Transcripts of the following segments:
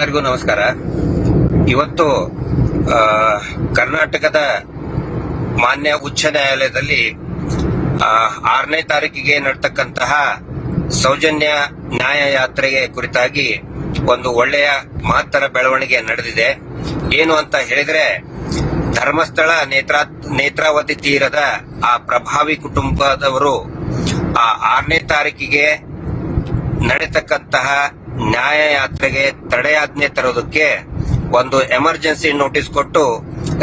ಎಲ್ಲರಿಗೂ ನಮಸ್ಕಾರ. ಇವತ್ತು ಕರ್ನಾಟಕದ ಮಾನ್ಯ ಉಚ್ಚ ನ್ಯಾಯಾಲಯದಲ್ಲಿ ಆರನೇ ತಾರೀಕಿಗೆ ನಡತಕ್ಕಂತಹ ಸೌಜನ್ಯ ನ್ಯಾಯ ಯಾತ್ರೆಗೆ ಕುರಿತಾಗಿ ಒಂದು ಒಳ್ಳೆಯ ಮಹತ್ತರ ಬೆಳವಣಿಗೆ ನಡೆದಿದೆ. ಏನು ಅಂತ ಹೇಳಿದ್ರೆ, ಧರ್ಮಸ್ಥಳ ನೇತ್ರಾ, ನೇತ್ರಾವತಿ ತೀರದ ಆ ಪ್ರಭಾವಿ ಕುಟುಂಬದವರು ಆ ಆರನೇ ತಾರೀಕಿಗೆ ನಡೀತಕ್ಕಂತಹ ನ್ಯಾಯ ಯಾತ್ರೆಗೆ ತಡೆಯಾಜ್ಞೆ ತರೋದಕ್ಕೆ ಒಂದು ಎಮರ್ಜೆನ್ಸಿ ನೋಟಿಸ್ ಕೊಟ್ಟು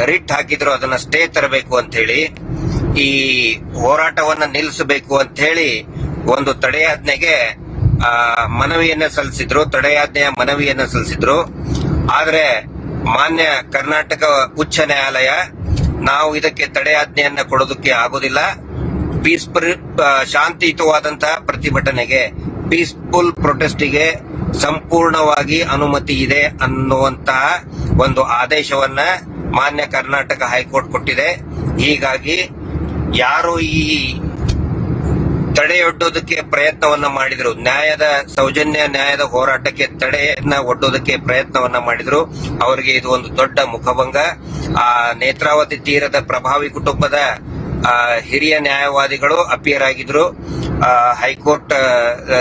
ರಿಟ್ ಹಾಕಿದ್ರು, ಅದನ್ನ ಸ್ಟೇ ತರಬೇಕು ಅಂತ ಹೇಳಿ ಈ ಹೋರಾಟವನ್ನ ನಿಲ್ಲಿಸಬೇಕು ಅಂತ ಹೇಳಿ ಒಂದು ತಡೆಯಾಜ್ಞೆಗೆ ಮನವಿಯನ್ನ ಸಲ್ಲಿಸಿದ್ರು ತಡೆಯಾಜ್ಞೆಯ ಮನವಿಯನ್ನ ಸಲ್ಲಿಸಿದ್ರು. ಆದ್ರೆ ಮಾನ್ಯ ಕರ್ನಾಟಕ ಉಚ್ಚ ನ್ಯಾಯಾಲಯ ನಾವು ಇದಕ್ಕೆ ತಡೆಯಾಜ್ಞೆಯನ್ನ ಕೊಡೋದಕ್ಕೆ ಆಗೋದಿಲ್ಲ. ಪೀಸ್ಫುಲ್ ಶಾಂತಿಯುತವಾದಂತಹ ಪ್ರತಿಭಟನೆಗೆ ಪೀಸ್ಫುಲ್ ಪ್ರೊಟೆಸ್ಟಿಗೆ ಸಂಪೂರ್ಣವಾಗಿ ಅನುಮತಿ ಇದೆ ಅನ್ನುವಂತಹ ಒಂದು ಆದೇಶವನ್ನ ಮಾನ್ಯ ಕರ್ನಾಟಕ ಹೈಕೋರ್ಟ್ ಕೊಟ್ಟಿದೆ. ಹೀಗಾಗಿ ಯಾರು ಈ ತಡೆಯೊಡ್ಡೋದಕ್ಕೆ ಪ್ರಯತ್ನವನ್ನ ಮಾಡಿದ್ರು, ನ್ಯಾಯದ ಸೌಜನ್ಯ, ನ್ಯಾಯದ ಹೋರಾಟಕ್ಕೆ ತಡೆಯನ್ನ ಒಡ್ಡೋದಕ್ಕೆ ಪ್ರಯತ್ನವನ್ನ ಮಾಡಿದ್ರು, ಅವರಿಗೆ ಇದು ಒಂದು ದೊಡ್ಡ ಮುಖಭಂಗ. ಆ ನೇತ್ರಾವತಿ ತೀರದ ಪ್ರಭಾವಿ ಕುಟುಂಬದ ಹಿರಿಯ ನ್ಯಾಯವಾದಿಗಳು ಅಪಿಯರ್ ಆಗಿದ್ರು. ಹೈಕೋರ್ಟ್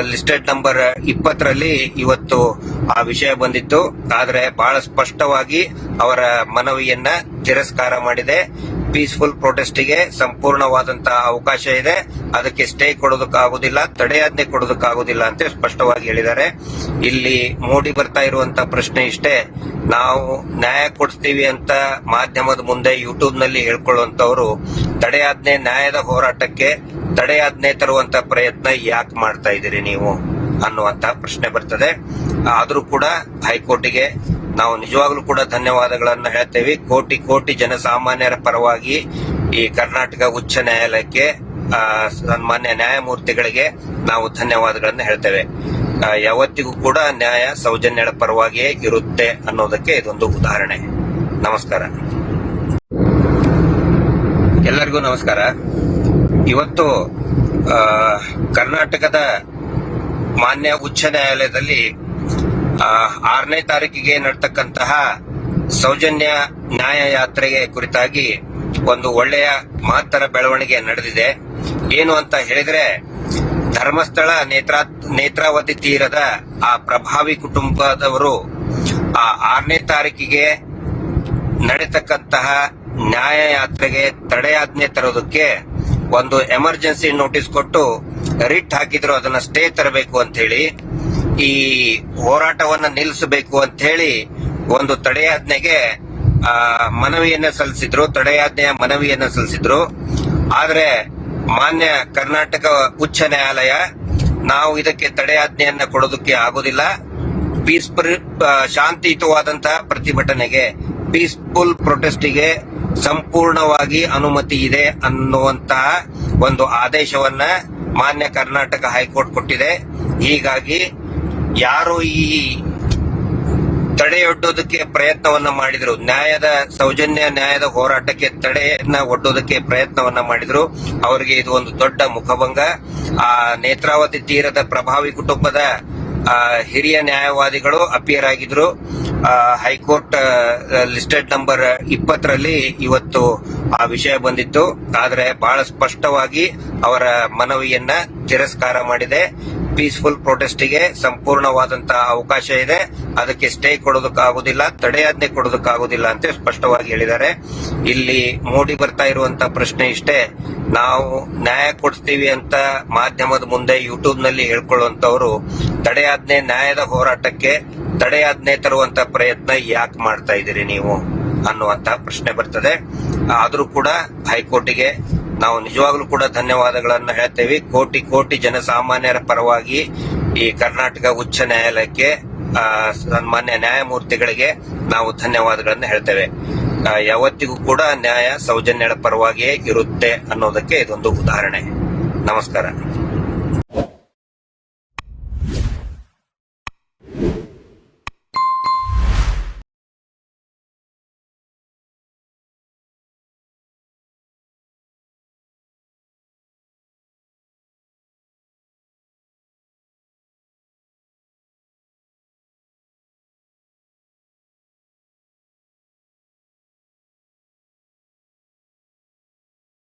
ಲಿಸ್ಟೆಡ್ ನಂಬರ್ ಇಪ್ಪತ್ತರಲ್ಲಿ ಇವತ್ತು ಆ ವಿಷಯ ಬಂದಿತ್ತು. ಆದರೆ ಬಹಳ ಸ್ಪಷ್ಟವಾಗಿ ಅವರ ಮನವಿಯನ್ನ ತಿರಸ್ಕಾರ ಮಾಡಿದೆ. ಪೀಸ್ಫುಲ್ ಪ್ರೊಟೆಸ್ಟ್ಗೆ ಸಂಪೂರ್ಣವಾದಂತಹ ಅವಕಾಶ ಇದೆ. ಅದಕ್ಕೆ ಸ್ಟೇ ಕೊಡೋದಕ್ಕಾಗುದಿಲ್ಲ, ತಡೆಯಾಜ್ಞೆ ಕೊಡೋದಕ್ಕಾಗುದಿಲ್ಲ ಅಂತ ಸ್ಪಷ್ಟವಾಗಿ ಹೇಳಿದ್ದಾರೆ. ಇಲ್ಲಿ ಮೂಡಿ ಬರ್ತಾ ಇರುವಂತಹ ಪ್ರಶ್ನೆ ಇಷ್ಟೇ, ನಾವು ನ್ಯಾಯ ಕೊಡ್ತೀವಿ ಅಂತ ಮಾಧ್ಯಮದ ಮುಂದೆ ಯೂಟ್ಯೂಬ್ನಲ್ಲಿ ಹೇಳ್ಕೊಳ್ಳುವಂತವ್ರು ತಡೆಯಾಜ್ಞೆ ನ್ಯಾಯದ ಹೋರಾಟಕ್ಕೆ ತಡೆಯಾಜ್ಞೆ ತರುವಂತ ಪ್ರಯತ್ನ ಯಾಕೆ ಮಾಡ್ತಾ ಇದ್ದೀರಿ ನೀವು ಅನ್ನುವಂತಹ ಪ್ರಶ್ನೆ ಬರ್ತದೆ. ಆದರೂ ಕೂಡ ಹೈಕೋರ್ಟಿಗೆ ನಾವು ನಿಜವಾಗ್ಲೂ ಕೂಡ ಧನ್ಯವಾದಗಳನ್ನು ಹೇಳ್ತೇವೆ. ಕೋಟಿ ಕೋಟಿ ಜನಸಾಮಾನ್ಯರ ಪರವಾಗಿ ಈ ಕರ್ನಾಟಕ ಉಚ್ಚ ನ್ಯಾಯಾಲಯಕ್ಕೆ ಸನ್ಮಾನ್ಯ ನ್ಯಾಯಮೂರ್ತಿಗಳಿಗೆ ನಾವು ಧನ್ಯವಾದಗಳನ್ನು ಹೇಳ್ತೇವೆ. ಯಾವತ್ತಿಗೂ ಕೂಡ ನ್ಯಾಯ ಸೌಜನ್ಯಗಳ ಪರವಾಗಿಯೇ ಇರುತ್ತೆ ಅನ್ನೋದಕ್ಕೆ ಇದೊಂದು ಉದಾಹರಣೆ. ನಮಸ್ಕಾರ. ಎಲ್ಲರಿಗೂ ನಮಸ್ಕಾರ. ಇವತ್ತು ಕರ್ನಾಟಕದ ಮಾನ್ಯ ಉಚ್ಚ ನ್ಯಾಯಾಲಯದಲ್ಲಿ ಆರನೇ ತಾರೀಕಿಗೆ ನಡತಕ್ಕಂತಹ ಸೌಜನ್ಯ ನ್ಯಾಯ ಯಾತ್ರೆಗೆ ಕುರಿತಾಗಿ ಒಂದು ಒಳ್ಳೆಯ ಮಹತ್ತರ ಬೆಳವಣಿಗೆ ನಡೆದಿದೆ. ಏನು ಅಂತ ಹೇಳಿದ್ರೆ, ಧರ್ಮಸ್ಥಳ ನೇತ್ರಾ, ನೇತ್ರಾವತಿ ತೀರದ ಆ ಪ್ರಭಾವಿ ಕುಟುಂಬದವರು ಆ ಆರನೇ ತಾರೀಕಿಗೆ ನಡೆತಕ್ಕಂತಹ ನ್ಯಾಯ ಯಾತ್ರೆಗೆ ತಡೆಯಾಜ್ಞೆ ತರೋದಕ್ಕೆ ಒಂದು ಎಮರ್ಜೆನ್ಸಿ ನೋಟಿಸ್ ಕೊಟ್ಟು ರಿಟ್ ಹಾಕಿದ್ರು, ಅದನ್ನ ಸ್ಟೇ ತರಬೇಕು ಅಂತ ಹೇಳಿ ಈ ಹೋರಾಟವನ್ನ ನಿಲ್ಲಿಸಬೇಕು ಅಂತ ಹೇಳಿ ಒಂದು ತಡೆಯಾಜ್ಞೆಗೆ ಮನವಿಯನ್ನ ಸಲ್ಲಿಸಿದ್ರು ತಡೆಯಾಜ್ಞೆಯ ಮನವಿಯನ್ನ ಸಲ್ಲಿಸಿದ್ರು. ಆದ್ರೆ ಮಾನ್ಯ ಕರ್ನಾಟಕ ಉಚ್ಚ ನ್ಯಾಯಾಲಯ ನಾವು ಇದಕ್ಕೆ ತಡೆಯಾಜ್ಞೆಯನ್ನ ಕೊಡೋದಕ್ಕೆ ಆಗೋದಿಲ್ಲ. ಪೀಸ್ಫುಲ್ ಶಾಂತಿಯುತವಾದಂತಹ ಪ್ರತಿಭಟನೆಗೆ, ಪೀಸ್ಫುಲ್ ಪ್ರೊಟೆಸ್ಟಿಗೆ ಸಂಪೂರ್ಣವಾಗಿ ಅನುಮತಿ ಇದೆ ಅನ್ನುವಂತಹ ಒಂದು ಆದೇಶವನ್ನ ಮಾನ್ಯ ಕರ್ನಾಟಕ ಹೈಕೋರ್ಟ್ ಕೊಟ್ಟಿದೆ. ಹೀಗಾಗಿ ಯಾರು ಈ ತಡೆಯೊಡ್ಡೋದಕ್ಕೆ ಪ್ರಯತ್ನವನ್ನ ಮಾಡಿದ್ರು. ನ್ಯಾಯದ ಸೌಜನ್ಯ, ನ್ಯಾಯದ ಹೋರಾಟಕ್ಕೆ ತಡೆಯನ್ನ ಒಡ್ಡೋದಕ್ಕೆ ಪ್ರಯತ್ನವನ್ನ ಮಾಡಿದ್ರು. ಅವರಿಗೆ ಇದು ಒಂದು ದೊಡ್ಡ ಮುಖಭಂಗ. ಆ ನೇತ್ರಾವತಿ ತೀರದ ಪ್ರಭಾವಿ ಕುಟುಂಬದ ಹಿರಿಯ ನ್ಯಾಯವಾದಿಗಳು ಅಪಿಯರ್ ಆಗಿದ್ರು. ಹೈಕೋರ್ಟ್ ಲಿಸ್ಟೆಡ್ ನಂಬರ್ ಇಪ್ಪತ್ತರಲ್ಲಿ ಇವತ್ತು ಆ ವಿಷಯ ಬಂದಿತ್ತು. ಆದರೆ ಬಹಳ ಸ್ಪಷ್ಟವಾಗಿ ಅವರ ಮನವಿಯನ್ನ ತಿರಸ್ಕಾರ ಮಾಡಿದೆ. ಪೀಸ್ಫುಲ್ ಪ್ರೊಟೆಸ್ಟಿಗೆ ಸಂಪೂರ್ಣವಾದಂತಹ ಅವಕಾಶ ಇದೆ. ಅದಕ್ಕೆ ಸ್ಟೇ ಕೊಡೋದಕ್ಕಾಗುದಿಲ್ಲ, ತಡೆಯಾಜ್ಞೆ ಕೊಡೋದಕ್ಕಾಗುದಿಲ್ಲ ಅಂತ ಸ್ಪಷ್ಟವಾಗಿ ಹೇಳಿದ್ದಾರೆ. ಇಲ್ಲಿ ಮೂಡಿ ಬರ್ತಾ ಇರುವಂತಹ ಪ್ರಶ್ನೆ ಇಷ್ಟೇ, ನಾವು ನ್ಯಾಯ ಕೊಡ್ತೀವಿ ಅಂತ ಮಾಧ್ಯಮದ ಮುಂದೆ ಯೂಟ್ಯೂಬ್ನಲ್ಲಿ ಹೇಳ್ಕೊಳ್ಳುವಂತವ್ರು ತಡೆಯಾಜ್ಞೆ ನ್ಯಾಯದ ಹೋರಾಟಕ್ಕೆ ತಡೆಯಾಜ್ಞೆ ತರುವಂತ ಪ್ರಯತ್ನ ಯಾಕೆ ಮಾಡ್ತಾ ಇದ್ದೀರಿ ನೀವು ಅನ್ನುವಂತಹ ಪ್ರಶ್ನೆ ಬರ್ತದೆ. ಆದರೂ ಕೂಡ ಹೈಕೋರ್ಟಿಗೆ ನಾವು ನಿಜವಾಗ್ಲೂ ಕೂಡ ಧನ್ಯವಾದಗಳನ್ನು ಹೇಳ್ತೇವೆ. ಕೋಟಿ ಕೋಟಿ ಜನಸಾಮಾನ್ಯರ ಪರವಾಗಿ ಈ ಕರ್ನಾಟಕ ಉಚ್ಚ ನ್ಯಾಯಾಲಯಕ್ಕೆ ಸನ್ಮಾನ್ಯ ನ್ಯಾಯಮೂರ್ತಿಗಳಿಗೆ ನಾವು ಧನ್ಯವಾದಗಳನ್ನು ಹೇಳ್ತೇವೆ. ಯಾವತ್ತಿಗೂ ಕೂಡ ನ್ಯಾಯ ಸೌಜನ್ಯಗಳ ಪರವಾಗಿಯೇ ಇರುತ್ತೆ ಅನ್ನೋದಕ್ಕೆ ಇದೊಂದು ಉದಾಹರಣೆ. ನಮಸ್ಕಾರ.